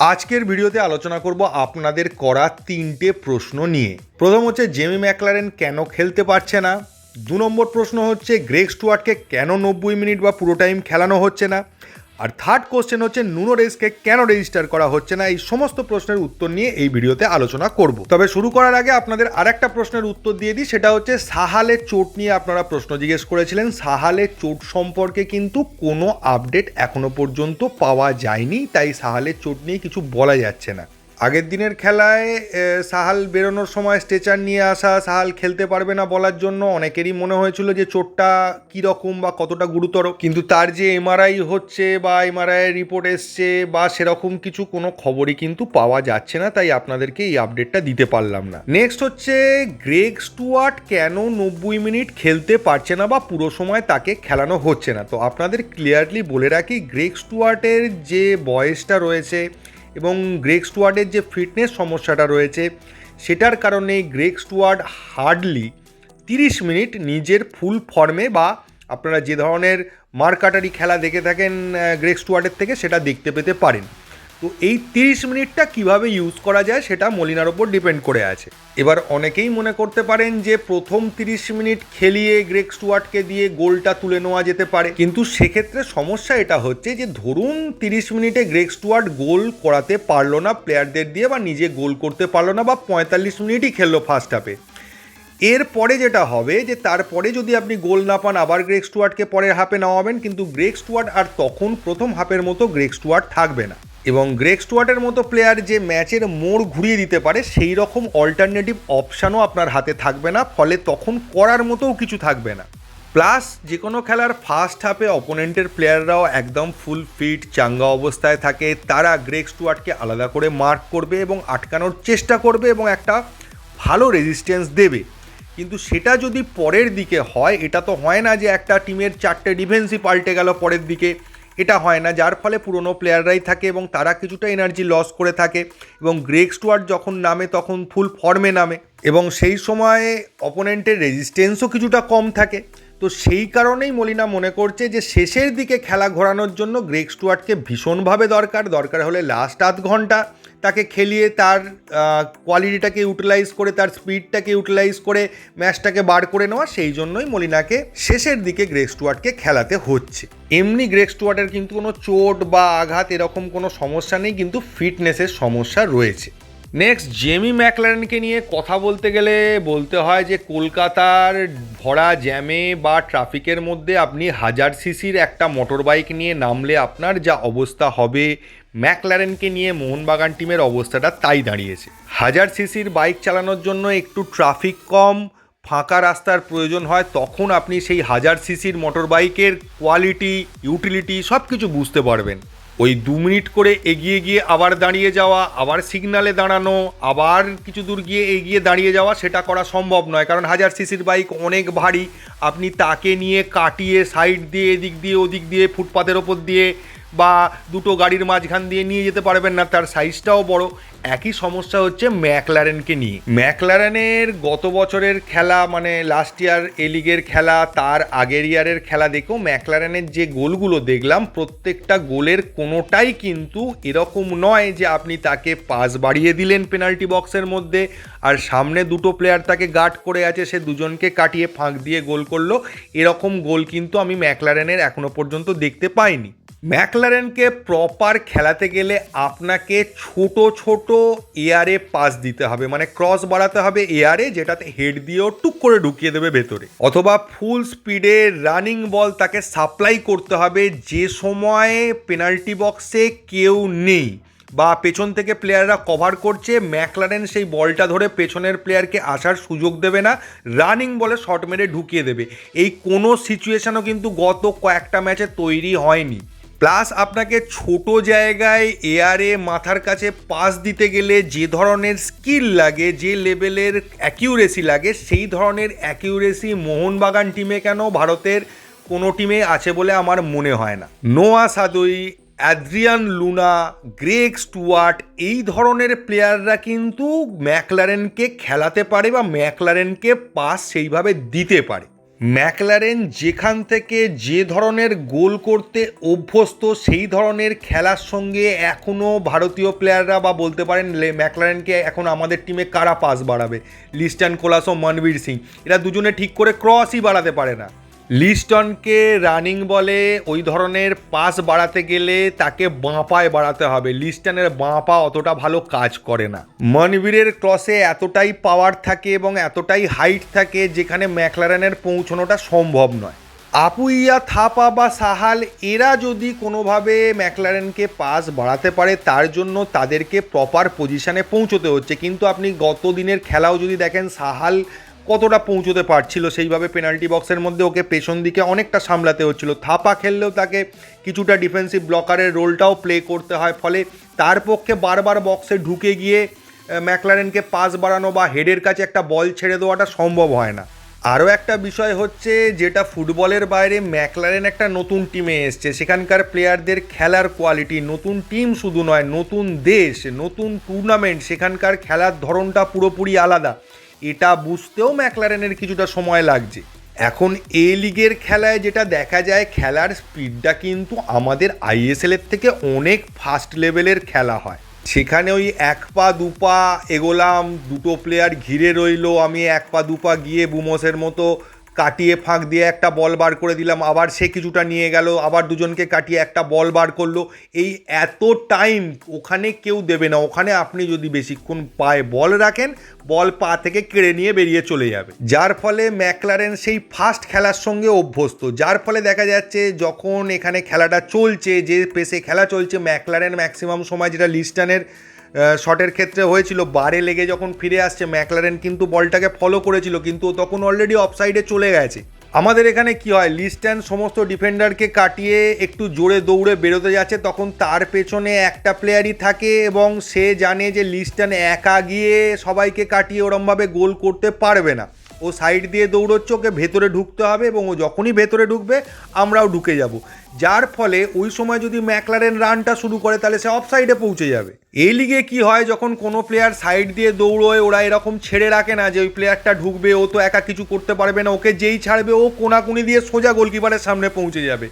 আজকের ভিডিওতে আলোচনা করব আপনাদের করা তিনটে প্রশ্ন নিয়ে। প্রথম হচ্ছে, জেমি ম্যাকলারেন কেন খেলতে পারছে না? দু নম্বর প্রশ্ন হচ্ছে, গ্রেগ স্টুয়ার্টকে কেন নব্বই মিনিট বা পুরো টাইম খেলানো হচ্ছে না? আর থার্ড কোশ্চেন হচ্ছে নুনো রেসকে কেন রেজিস্টার করা হচ্ছে না? এই সমস্ত প্রশ্নের উত্তর নিয়ে এই ভিডিওতে আলোচনা করব। তবে শুরু করার আগে আপনাদের আরেকটা প্রশ্নের উত্তর দিয়ে দিই, সেটা হচ্ছে, সাহালে চোট নিয়ে আপনারা প্রশ্ন জিজ্ঞেস করেছিলেন। সাহালে চোট সম্পর্কে কিন্তু কোনো আপডেট এখনও পর্যন্ত পাওয়া যায়নি, তাই সাহালে চোট নিয়ে কিছু বলা যাচ্ছে না। আগের দিনের খেলায় সাহাল বেরোনোর সময় স্ট্রেচার নিয়ে আসা, সাহাল খেলতে পারবে না বলার জন্য অনেকেরই মনে হয়েছিল যে চোটটা কীরকম বা কতটা গুরুতর। কিন্তু তার যে এমআরআই হচ্ছে বা এমআরআই রিপোর্ট এসছে বা সেরকম কিছু কোনো খবরই কিন্তু পাওয়া যাচ্ছে না, তাই আপনাদেরকে এই আপডেটটা দিতে পারলাম না। নেক্সট হচ্ছে গ্রেগ স্টুয়ার্ট কেন নব্বই মিনিট খেলতে পারছে না বা পুরো সময় তাকে খেলানো হচ্ছে না? তো আপনাদের ক্লিয়ারলি বলে রাখি গ্রেগ স্টুয়ার্টের যে বয়সটা রয়েছে এবং গ্রেগ স্টুয়ার্ডের যে ফিটনেস সমস্যাটা রয়েছে, সেটার কারণে গ্রেগ স্টুয়ার্ড হার্ডলি তিরিশ মিনিট নিজের ফুল ফর্মে বা আপনারা যে ধরনের মার্কাটারি খেলা দেখে থাকেন গ্রেক স্টুয়ার্ডের থেকে, সেটা দেখতে পেতে পারেন। তো এই তিরিশ মিনিটটা কীভাবে ইউজ করা যায় সেটা মলিনার ওপর ডিপেন্ড করে আছে। এবার অনেকেই মনে করতে পারেন যে প্রথম তিরিশ মিনিট খেলিয়ে গ্রেগ স্টুয়ার্টকে দিয়ে গোলটা তুলে নেওয়া যেতে পারে। কিন্তু সেক্ষেত্রে সমস্যা এটা হচ্ছে যে ধরুন তিরিশ মিনিটে গ্রেগ স্টুয়ার্ট গোল করাতে পারল না প্লেয়ারদের দিয়ে বা নিজে গোল করতে পারল না বা পঁয়তাল্লিশ মিনিটই খেললো ফার্স্ট হাফে এরপরে যেটা হবে যে তারপরে যদি আপনি গোল না পান, আবার গ্রেগ স্টুয়ার্টকে পরের হাফে নামাবেন, কিন্তু গ্রেগ স্টুয়ার্ট আর তখন প্রথম হাফের মতো গ্রেগ স্টুয়ার্ট থাকবে না। এবং গ্রেগ স্টুয়ার্টের মতো প্লেয়ার যে ম্যাচের মোড় ঘুরিয়ে দিতে পারে, সেই রকম অল্টারনেটিভ অপশানও আপনার হাতে থাকবে না, ফলে তখন করার মতোও কিছু থাকবে না। প্লাস যে কোনো খেলার ফার্স্ট হাফে অপোনেন্টের প্লেয়াররাও একদম ফুল ফিট চাঙ্গা অবস্থায় থাকে, তারা গ্রেগ স্টুয়ার্টকে আলাদা করে মার্ক করবে এবং আটকানোর চেষ্টা করবে এবং একটা ভালো রেজিস্ট্যান্স দেবে। কিন্তু সেটা যদি পরের দিকে হয়, এটা তো হয় না যে একটা টিমের চারটে ডিফেন্সই পাল্টে গেল পরের দিকে। এটা হয় না, যার ফলে পুরনো প্লেয়াররাই থাকে এবং তারা কিছুটা এনার্জি লস করে থাকে এবং গ্রেক স্টুয়ার্ট যখন নামে তখন ফুল ফর্মে নামে এবং সেই সময়ে অপোনেন্টের রেজিস্টেন্সও কিছুটা কম থাকে। তো সেই কারণেই মলিনা মনে করছে যে শেষের দিকে খেলা ঘোরানোর জন্য গ্রেক স্টুয়ার্টকে ভীষণভাবে দরকার। দরকার হলে লাস্ট আধ ঘণ্টা তাকে খেলিয়ে তার কোয়ালিটিটাকে ইউটিলাইজ করে, তার স্পিডটাকে ইউটিলাইজ করে ম্যাচটাকে বার করে নেওয়া, সেই জন্যই মলিনাকে শেষের দিকে গ্রেগ স্টুয়ার্টকে খেলাতে হচ্ছে। এমনি গ্রেগ স্টুয়ার্টের কিন্তু কোনো চোট বা আঘাত এরকম কোনো সমস্যা নেই, কিন্তু ফিটনেসের সমস্যা রয়েছে। নেক্সট জেমি ম্যাকলারেনকে নিয়ে কথা বলতে গেলে বলতে হয় যে কলকাতার ভরা জ্যামে বা ট্রাফিকের মধ্যে আপনি হাজার সিসির একটা মোটর বাইক নিয়ে নামলে আপনার যা অবস্থা হবে ম্যাকলারেনকে নিয়ে মোহনবাগান টিমের অবস্থাটা তাই দাঁড়িয়েছে। হাজার সিসির বাইক চালানোর জন্য একটু ট্রাফিক কম, ফাঁকা রাস্তার প্রয়োজন হয়, তখন আপনি সেই হাজার সিসির মোটর বাইকের কোয়ালিটি, ইউটিলিটি সব কিছু বুঝতে পারবেন। ওই দু মিনিট করে এগিয়ে গিয়ে আবার দাঁড়িয়ে যাওয়া, আবার সিগনালে দাঁড়ানো, আবার কিছু দূর গিয়ে এগিয়ে দাঁড়িয়ে যাওয়া, সেটা করা সম্ভব নয়। কারণ হাজার সিসির বাইক অনেক ভারী, আপনি তাকে নিয়ে কাটিয়ে সাইড দিয়ে, এদিক দিয়ে, ওদিক দিয়ে, ফুটপাতের ওপর দিয়ে বা দুটো গাড়ির মাঝখান দিয়ে নিয়ে যেতে পারবেন না, তার সাইজটাও বড়। একই সমস্যা হচ্ছে ম্যাকলারেনকে নিয়ে। ম্যাকলারেনের গত বছরের খেলা মানে লাস্ট ইয়ার এ লিগের খেলা, তার আগের ইয়ারের খেলা দেখেও ম্যাকলারেনের যে গোলগুলো দেখলাম, প্রত্যেকটা গোলের কোনোটাই কিন্তু এরকম নয় যে আপনি তাকে পাস বাড়িয়ে দিলেন পেনাল্টি বক্সের মধ্যে, আর সামনে দুটো প্লেয়ার তাকে গার্ড করে আছে, সে দুজনকে কাটিয়ে ফাঁক দিয়ে গোল করল। এরকম গোল কিন্তু আমি ম্যাকলারেনের এখনও পর্যন্ত দেখতে পাইনি। ম্যাকলারেনকে প্রপার খেলাতে গেলে আপনাকে ছোট ছোট এয়ারে পাস দিতে হবে। মানে ক্রস বাড়াতে হবে এয়ারে যেটাতে হেড দিয়েও টুক করে ঢুকিয়ে দেবে ভেতরে। অথবা ফুল স্পিডে রানিং বল তাকে সাপ্লাই করতে হবে যে সময়ে পেনাল্টি বক্সে কেউ নেই। বা পেছন থেকে প্লেয়াররা কভার করছে, ম্যাকলারেন সেই বলটা ধরে পেছনের প্লেয়ারকে আসার সুযোগ দেবে না রানিং বলে শট মেরে ঢুকিয়ে দেবে। এই কোনো সিচুয়েশানও কিন্তু গত কয়েকটা ম্যাচে তৈরি হয়নি। প্লাস আপনাকে ছোট জায়গায় এয়ারে মাথার কাছে পাস দিতে গেলে যে ধরনের স্কিল লাগে, যে লেভেলের অ্যাকিউরেসি লাগে, সেই ধরনের অ্যাকিউরেসি মোহনবাগান টিমে কেন ভারতের কোনো টিমে আছে বলে আমার মনে হয় না। Noah Sadaoui Adrian Luna, Greg Stewart এই ধরনের প্লেয়াররা কিন্তু ম্যাকলারেনকে খেলাতে পারে বা ম্যাকলারেনকে পাস সেইভাবে দিতে পারে। ম্যাকলারেন যেখান থেকে যে ধরনের গোল করতে অভ্যস্ত, সেই ধরনের খেলার সঙ্গে এখনও ভারতীয় প্লেয়াররা বা বলতে পারেন ম্যাকলারেনকে এখন আমাদের টিমে কারা পাস বাড়াবে? লিস্টান কোলাস ও মনবীর সিং, এরা দুজনে ঠিক করে ক্রসই বাড়াতে পারে না। লিস্টনকে রানিং বলে ওই ধরনের পাস বাড়াতে গেলে তাকে বাঁ পায়ে বাড়াতে হবে। লিস্টনের বাঁ পা অতটা ভালো কাজ করে না। মনবীরের ক্রসে এতটাই পাওয়ার থাকে এবং এতটাই হাইট থাকে যেখানে ম্যাকলারেনের পৌঁছানোটা সম্ভব নয়। আপুইয়া, থাপা বা সাহাল এরা যদি কোনোভাবে ম্যাকলারেনকে পাস বাড়াতে পারে, তার জন্য তাদেরকে প্রপার পজিশানে পৌঁছতে হচ্ছে। কিন্তু আপনি গত দিনের খেলাও যদি দেখেন, সাহাল কতটা পৌঁছতে পারছিল সেইভাবে পেনাল্টি বক্সের মধ্যে ওকে পেছন দিকে অনেকটা সামলাতে হচ্ছিল। থাপা খেললেও তাকে কিছুটা ডিফেন্সিভ ব্লকারের রোলটাও প্লে করতে হয়। ফলে তার পক্ষে বারবার বক্সে ঢুকে গিয়ে ম্যাকলারেনকে পাস বাড়ানো বা হেডের কাছে একটা বল ছেড়ে দেওয়াটা সম্ভব হয় না। আরও একটা বিষয় হচ্ছে যেটা ফুটবলের বাইরে ম্যাকলারেন একটা নতুন টিমে এসছে। সেখানকার প্লেয়ারদের খেলার কোয়ালিটি নতুন টিম শুধু নয়, নতুন দেশ, নতুন টুর্নামেন্ট সেখানকার খেলার ধরনটা পুরোপুরি আলাদা। এটা বুঝতেও ম্যাকলারেনের কিছুটা সময় লাগছে। এখন এ লিগের খেলায় যেটা দেখা যায়, খেলার স্পিডটা কিন্তু আমাদের আইএসএলের থেকে অনেক ফাস্ট লেভেলের খেলা হয়। সেখানে ওই এক পা, দু পা এগোলাম, দুটো প্লেয়ার ঘিরে রইল, আমি এক পা, দু পা গিয়ে বুমসের মতো কাটিয়ে ফাঁক দিয়ে একটা বল বার করে দিলাম। আবার সে কিছুটা নিয়ে গেল, আবার দুজনকে কাটিয়ে একটা বল বার করল। এই এত টাইম ওখানে কেউ দেবে না। ওখানে আপনি যদি বেশিক্ষণ পায়ে বল রাখেন, বল পা থেকে কেড়ে নিয়ে বেরিয়ে চলে যাবে। যার ফলে ম্যাকলারেন সেই ফাস্ট খেলার সঙ্গে অভ্যস্ত। যার ফলে দেখা যাচ্ছে যখন এখানে খেলাটা চলছে, যে পেসে খেলা চলছে, ম্যাকলারেন ম্যাক্সিমাম সময় যেটা লিস্টানের শটের ক্ষেত্রে হয়েছিল। বারে লেগে যখন ফিরে আসছে, ম্যাকলারেন কিন্তু বলটাকে ফলো করেছিল, কিন্তু তখন অলরেডি অফসাইডে চলে গেছে। আমাদের এখানে কি হয়? লিস্ট্যান সমস্ত ডিফেন্ডারকে কাটিয়ে একটু জোরে দৌড়ে বেরোতে যাচ্ছে, তখন তার পেছনে একটা প্লেয়ারই থাকে এবং সে জানে যে লিস্ট্যান একা গিয়ে সবাইকে কাটিয়ে ওরমভাবে গোল করতে পারবে না। ও সাইড দিয়ে দৌড়চ্ছে, ওকে ভেতরে ঢুকতে হবে এবং ও যখনই ভেতরে ঢুকবে, আমরাও ঢুকে যাব। যার ফলে ওই সময় যদি ম্যাকলারেন রানটা শুরু করে, তাহলে সে অফ সাইডে পৌঁছে যাবে। এই লিগে কি হয়, যখন কোনো প্লেয়ার সাইড দিয়ে দৌড়োয়, ওরা এরকম ছেড়ে রাখে না যে ওই প্লেয়ারটা ঢুকবে, ও তো একা কিছু করতে পারবে না, ওকে যেই ছাড়বে, ও কোনাকুনি দিয়ে সোজা গোলকিপারের সামনে পৌঁছে যাবে।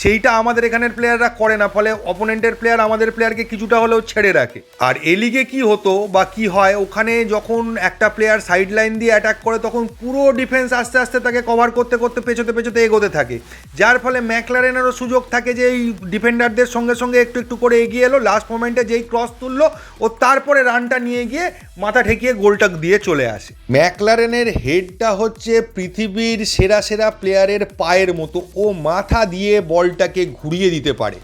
সেইটা আমাদের এখানের প্লেয়াররা করে না, ফলে অপোনেন্টের প্লেয়ার আমাদের প্লেয়ারকে কিছুটা হলেও ছেড়ে রাখে। আর এ লিগে কি হতো বা কি হয়, ওখানে যখন একটা প্লেয়ার সাইড লাইন দিয়ে অ্যাটাক করে, তখন পুরো ডিফেন্স আস্তে আস্তে তাকে কভার করতে করতে, পেছোতে পেছোতে এগোতে থাকে। যার ফলে ম্যাকলারেনেরও সুযোগ থাকে যে এই ডিফেন্ডারদের সঙ্গে সঙ্গে একটু একটু করে এগিয়ে এলো লাস্ট মোমেন্টে যেই ক্রস তুললো, ও তারপরে রানটা নিয়ে গিয়ে মাথা ঠেকিয়ে গোলটা দিয়ে চলে আসে। ম্যাকলারেনের হেডটা হচ্ছে পৃথিবীর সেরা সেরা প্লেয়ারের পায়ের মতো। ও মাথা দিয়ে বলটাকে ঘুরিয়ে দিতে পারে।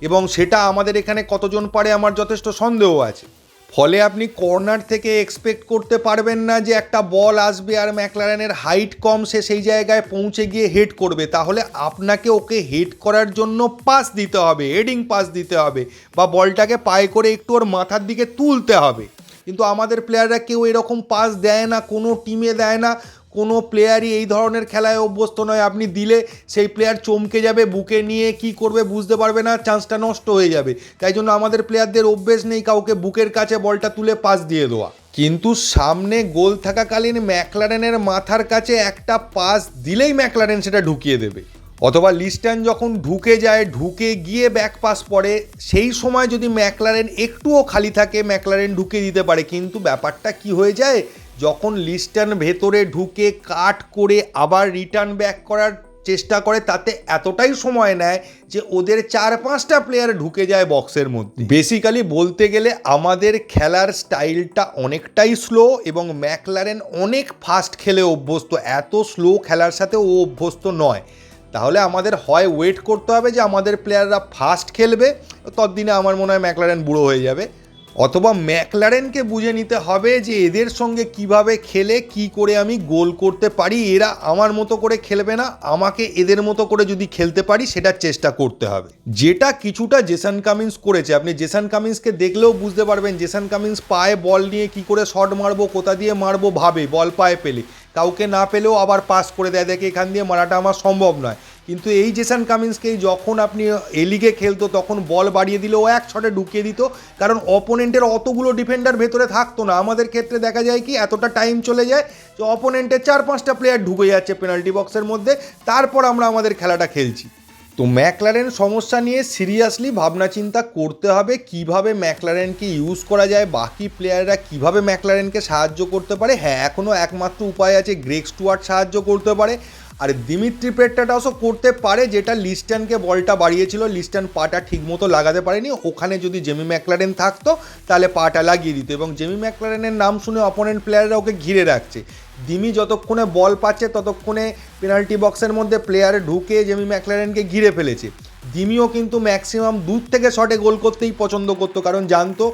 এবং সেটা আমাদের এখানে কতজন পারে আমার যথেষ্ট সন্দেহ আছে। ফলে আপনি কর্নার থেকে এক্সপেক্ট করতে পারবেন না যে একটা বল আসবে আর ম্যাকলারেনের হাইট কম, সে সেই জায়গায় পৌঁছে গিয়ে হেড করবে। তাহলে আপনাকে ওকে হেড করার জন্য পাস দিতে হবে হেডিং পাস দিতে হবে বা বলটাকে পায়ে করে একটু ওর মাথার দিকে তুলতে হবে। কিন্তু আমাদের প্লেয়াররা কেউ এরকম পাস দেয় না, কোনো টিমে দেয় না। কোনো প্লেয়ারই এই ধরনের খেলায় অভ্যস্ত নয়। আপনি দিলে সেই প্লেয়ার চমকে যাবে, বুকে নিয়ে কি করবে বুঝতে পারবে না চান্সটা নষ্ট হয়ে যাবে। তাই জন্য আমাদের প্লেয়ারদের অভ্যেস নেই কাউকে বুকের কাছে বলটা তুলে পাস দিয়ে দেওয়া। কিন্তু সামনে গোল থাকাকালীন ম্যাকলারেনের মাথার কাছে একটা পাস দিলেই ম্যাকলারেন সেটা ঢুকিয়ে দেবে। অথবা লিস্টান যখন ঢুকে যায়, ঢুকে গিয়ে ব্যাক পাস পড়ে, সেই সময় যদি ম্যাকলারেন একটুও খালি থাকে, ম্যাকলারেন ঢুকে দিতে পারে। কিন্তু ব্যাপারটা কি হয়ে যায়? যখন লিস্টান ভেতরে ঢুকে কাট করে আবার রিটার্ন ব্যাক করার চেষ্টা করে, তাতে এতটাই সময় নেয় যে ওদের চার পাঁচটা প্লেয়ার ঢুকে যায় বক্সের মধ্যে। বেসিক্যালি বলতে গেলে আমাদের খেলার স্টাইলটা অনেকটাই স্লো এবং ম্যাকলারেন অনেক ফাস্ট খেলে অভ্যস্ত। এত স্লো খেলার সাথে ও অভ্যস্ত নয়। তাহলে আমাদের হয় ওয়েট করতে হবে যে আমাদের প্লেয়াররা ফাস্ট খেলবে। ততদিনে আমার মনে হয় ম্যাকলারেন বুড়ো হয়ে যাবে। অথবা ম্যাকলারেনকে বুঝে নিতে হবে যে এদের সঙ্গে কীভাবে খেলে, কি করে আমি গোল করতে পারি। এরা আমার মতো করে খেলবে না, আমাকে এদের মতো করে যদি খেলতে পারি সেটার চেষ্টা করতে হবে। যেটা কিছুটা জেসান কামিন্স করেছে। আপনি জেসান কামিন্সকে দেখলেও বুঝতে পারবেন, জেসান কামিন্স পায়ে বল নিয়ে কি করে শট মারবো, কোথা দিয়ে মারবো ভাবে, বল পায়ে পেলে। কাউকে না পেলেও আবার পাস করে দেয়। দেখে এখান দিয়ে মারাটা আমার সম্ভব নয়। কিন্তু এই জেসান কামিন্সকেই যখন আপনি এলিগে খেলতো, তখন বল বাড়িয়ে দিলে ও এক ছটে ঢুকিয়ে দিত। কারণ অপোনেন্টের অতগুলো ডিফেন্ডার ভেতরে থাকতো না। আমাদের ক্ষেত্রে দেখা যায় কি, এতটা টাইম চলে যায় যে অপোনেন্টের চার পাঁচটা প্লেয়ার ঢুকে যাচ্ছে পেনাল্টি বক্সের মধ্যে। তারপর আমরা আমাদের খেলাটা খেলছি। তো ম্যাকলারেন সমস্যা নিয়ে সিরিয়াসলি ভাবনা চিন্তা করতে হবে, কীভাবে ম্যাকলারেনকে ইউজ করা যায়, বাকি প্লেয়াররা কীভাবে ম্যাকলারেনকে সাহায্য করতে পারে। হ্যাঁ এখনও একমাত্র উপায় আছে গ্রেক স্টুয়ার্ট সাহায্য করতে পারে। আর দিমিত্রি পেট্টাটাও করতে পারে, যেটা লিস্টানকে বলটা বাড়িয়েছিল লিস্টান পাটা ঠিকমতো লাগাতে পারেনি। ওখানে যদি জেমি ম্যাকলারেন থাকতো, তাহলে পাটা লাগিয়ে দিত এবং জেমি ম্যাকলারেনের নাম শুনে অপোনেন্ট প্লেয়াররা ওকে ঘিরে রাখছে। দিমি যতক্ষণে বল পাচ্ছে, ততক্ষণে পেনাল্টি বক্সের মধ্যে প্লেয়ারে ঢুকে জেমি ম্যাকলারেনকে ঘিরে ফেলেছে। দিমিও কিন্তু ম্যাক্সিমাম দূর থেকে শটে গোল করতেই পছন্দ করতো, কারণ জানতো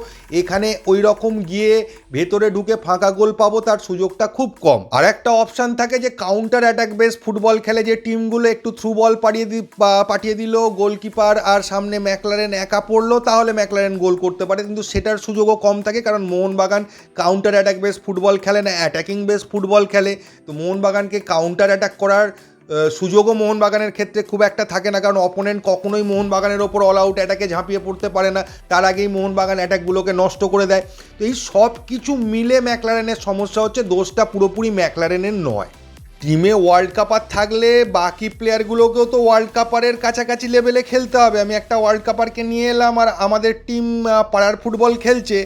এখানে ওই রকম গিয়ে ভেতরে ঢুকে ফাঁকা গোল পাবো, তার সুযোগটা খুব কম। আর একটা অপশান থাকে যে কাউন্টার অ্যাটাক বেস ফুটবল খেলে যে টিমগুলো একটু থ্রু বল পাঠিয়ে দি পাঠিয়ে দিল গোলকিপার আর সামনে ম্যাকলারেন একা পড়ল, তাহলে ম্যাকলারেন গোল করতে পারে। কিন্তু সেটার সুযোগও কম থাকে, কারণ Mohun Bagan counter attack base football খেলে না অ্যাটাকিং বেস ফুটবল খেলে। তো মোহনবাগানকে কাউন্টার অ্যাটাক করার সুযোগও মোহনবাগানের ক্ষেত্রে খুব একটা থাকে না, কারণ অপোনেন্ট কখনোই মোহনবাগানের ওপর অল আউট অ্যাটাকে ঝাঁপিয়ে পড়তে পারে না। তার আগেই মোহনবাগান অ্যাটাকগুলোকে নষ্ট করে দেয়। তো এই সব কিছু মিলে ম্যাকলারেনের সমস্যা হচ্ছে, দোষটা পুরোপুরি ম্যাকলারেনের নয়। টিমে ওয়ার্ল্ড কাপার থাকলে বাকি প্লেয়ারগুলোকেও তো ওয়ার্ল্ড কাপারের কাছাকাছি লেভেলে খেলতে হবে। আমি একটা ওয়ার্ল্ড কাপারকে নিয়ে এলাম আর আমাদের টিম পাড়ার ফুটবল খেলছে।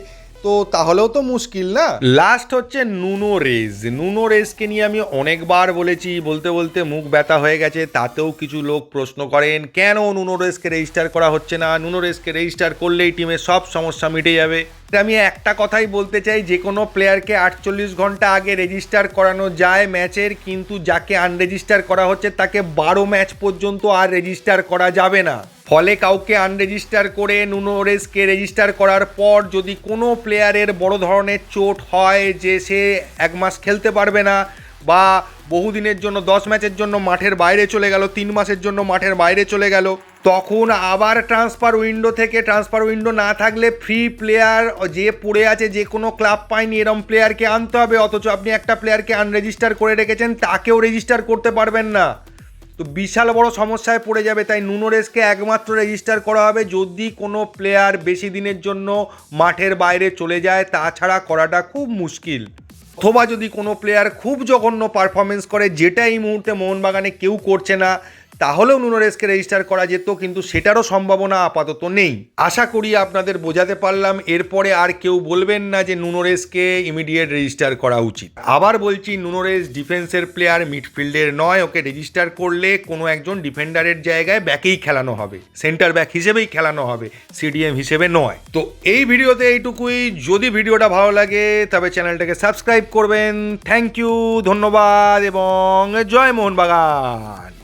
তো তাহলেও তো মুশকিল না? লাস্ট হচ্ছে নুনো রেজ। নুনো রেজকে নিয়ে আমি অনেকবার বলেছি, বলতে বলতে মুখ ব্যথা হয়ে গেছে, তাতেও কিছু লোক প্রশ্ন করেন, কেন নুনো রেজকে রেজিস্টার করা হচ্ছে না? নুনো রেজকে রেজিস্টার করলেই টিমের সব সমস্যা মিটে যাবে। আমি একটা কথাই বলতে চাই, যে কোনো প্লেয়ারকে আটচল্লিশ ঘণ্টা আগে রেজিস্টার করানো যায় ম্যাচের কিন্তু যাকে আনরেজিস্টার করা হচ্ছে তাকে বারো ম্যাচ পর্যন্ত আর রেজিস্টার করা যাবে না। ফলে কাউকে আনরেজিস্টার করে নুনোরেসকে রেজিস্টার করার পর যদি কোনো প্লেয়ারের বড় ধরনের চোট হয় যে সে এক মাস খেলতে পারবে না বা বহুদিনের জন্য দশ ম্যাচের জন্য মাঠের বাইরে চলে গেল, তিন মাসের জন্য মাঠের বাইরে চলে গেল, তখন আবার ট্রান্সফার উইন্ডো থেকে ট্রান্সফার উইন্ডো না থাকলে ফ্রি প্লেয়ার যে পড়ে আছে যে কোনো ক্লাব পায়নি এরম প্লেয়ারকে আনতে হবে, অথচ আপনি একটা প্লেয়ারকে আনরেজিস্টার করে রেখেছেন, তাকেও রেজিস্টার করতে পারবেন না। তো বিশাল বড় সমস্যায় পড়ে যাবে, তাই নুনোরেসকে একমাত্র রেজিস্টার করা হবে যদি কোনো প্লেয়ার বেশি দিনের জন্য মাঠের বাইরে চলে যায়, তাছাড়া করাটা খুব মুশকিল। অথবা যদি কোনো প্লেয়ার খুব জঘন্য পারফরমেন্স করে, যেটা এই মুহূর্তে মোহনবাগানে কেউ করছে না তাহলেও নুনোরেসকে রেজিস্টার করা যেত, কিন্তু সেটারও সম্ভাবনা আপাতত নেই। আশা করি আপনাদের বোঝাতে পারলাম, এরপরে আর কেউ বলবেন না যে নুনোরেসকে ইমিডিয়েট রেজিস্টার করা উচিত। আবার বলছি নুনোরেস ডিফেন্সের প্লেয়ার মিডফিল্ডের নয়, ওকে রেজিস্টার করলে কোনো একজন ডিফেন্ডারের জায়গায় ব্যাকেই খেলানো হবে। সেন্টার ব্যাক হিসেবেই খেলানো হবে সিডিএম হিসেবে নয়। তো এই ভিডিওতে এইটুকুই। যদি ভিডিওটা ভালো লাগে, তবে চ্যানেলটাকে সাবস্ক্রাইব করবেন। থ্যাংক ইউ ধন্যবাদ, এবং জয় মোহনবাগান।